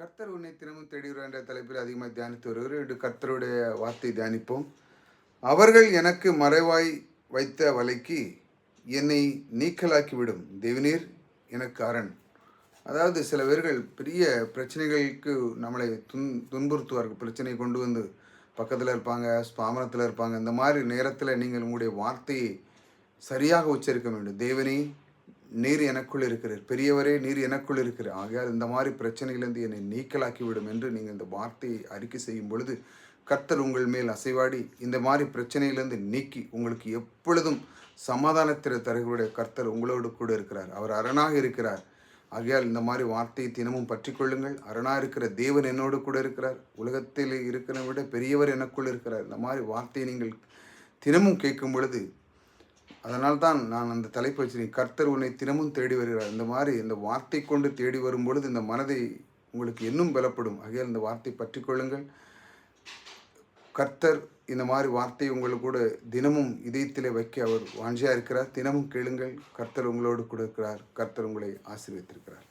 கர்த்தர் உன்னை தினமும் தேடி என்ற தலைப்பில் அதிகமாக தியானித்து வருகிறோம் என்று கர்த்தருடைய வார்த்தை தியானிப்போம். அவர்கள் எனக்கு மறைவாய் வைத்த வலைக்கு என்னை நீக்கலாக்கிவிடும். தேவநீர் எனக்கு அரண். அதாவது சில பேர்கள் பெரிய பிரச்சனைகளுக்கு நம்மளை துன் துன்புறுத்துவார்கள். பிரச்சனை கொண்டு வந்து பக்கத்தில் இருப்பாங்க ஸ்பாமனத்தில் இருப்பாங்க. இந்த மாதிரி நேரத்தில் நீங்கள் உங்களுடைய வார்த்தையை சரியாக உச்சரிக்க வேண்டும். தேவனே நீர் எனக்குள் இருக்கிறார். பெரியவரே நீர் எனக்குள் இருக்கிறார். ஆகையால் இந்த மாதிரி பிரச்சனையிலிருந்து என்னை நீக்கலாக்கி விடும் என்று நீங்கள் இந்த வார்த்தையை அறிக்கை செய்யும் பொழுது கர்த்தர் உங்கள் மேல் அசைவாடி இந்த மாதிரி பிரச்சனையிலிருந்து நீக்கி உங்களுக்கு எப்பொழுதும் சமாதானத்திற தருகிற கர்த்தர் உங்களோடு கூட இருக்கிறார். அவர் அரணாக இருக்கிறார். ஆகையால் இந்த மாதிரி வார்த்தையை தினமும் பற்றி கொள்ளுங்கள். அரணா இருக்கிற தேவன் என்னோடு கூட இருக்கிறார். உலகத்தில் இருக்கிற விட பெரியவர் எனக்குள் இருக்கிறார். இந்த மாதிரி வார்த்தையை நீங்கள் தினமும் கேட்கும் பொழுது அதனால் தான் நான் அந்த தலைப்பு வச்சிருக்கேன் கர்த்தர் உன்னை தினமும் தேடி வருகிறார். இந்த மாதிரி இந்த வார்த்தை கொண்டு தேடி வரும் பொழுது இந்த மனதை உங்களுக்கு இன்னும் பலப்படும். ஆகையால் இந்த வார்த்தை பற்றி கொள்ளுங்கள். கர்த்தர் இந்த மாதிரி வார்த்தை உங்களுக்கு கூட தினமும் இதயத்திலே வைக்க அவர் வாஞ்சியாக இருக்கிறார் தினமும் கேளுங்கள். கர்த்தர் உங்களோடு கூட இருக்கிறார். கர்த்தர் உங்களை ஆசீர்வித்திருக்கிறார்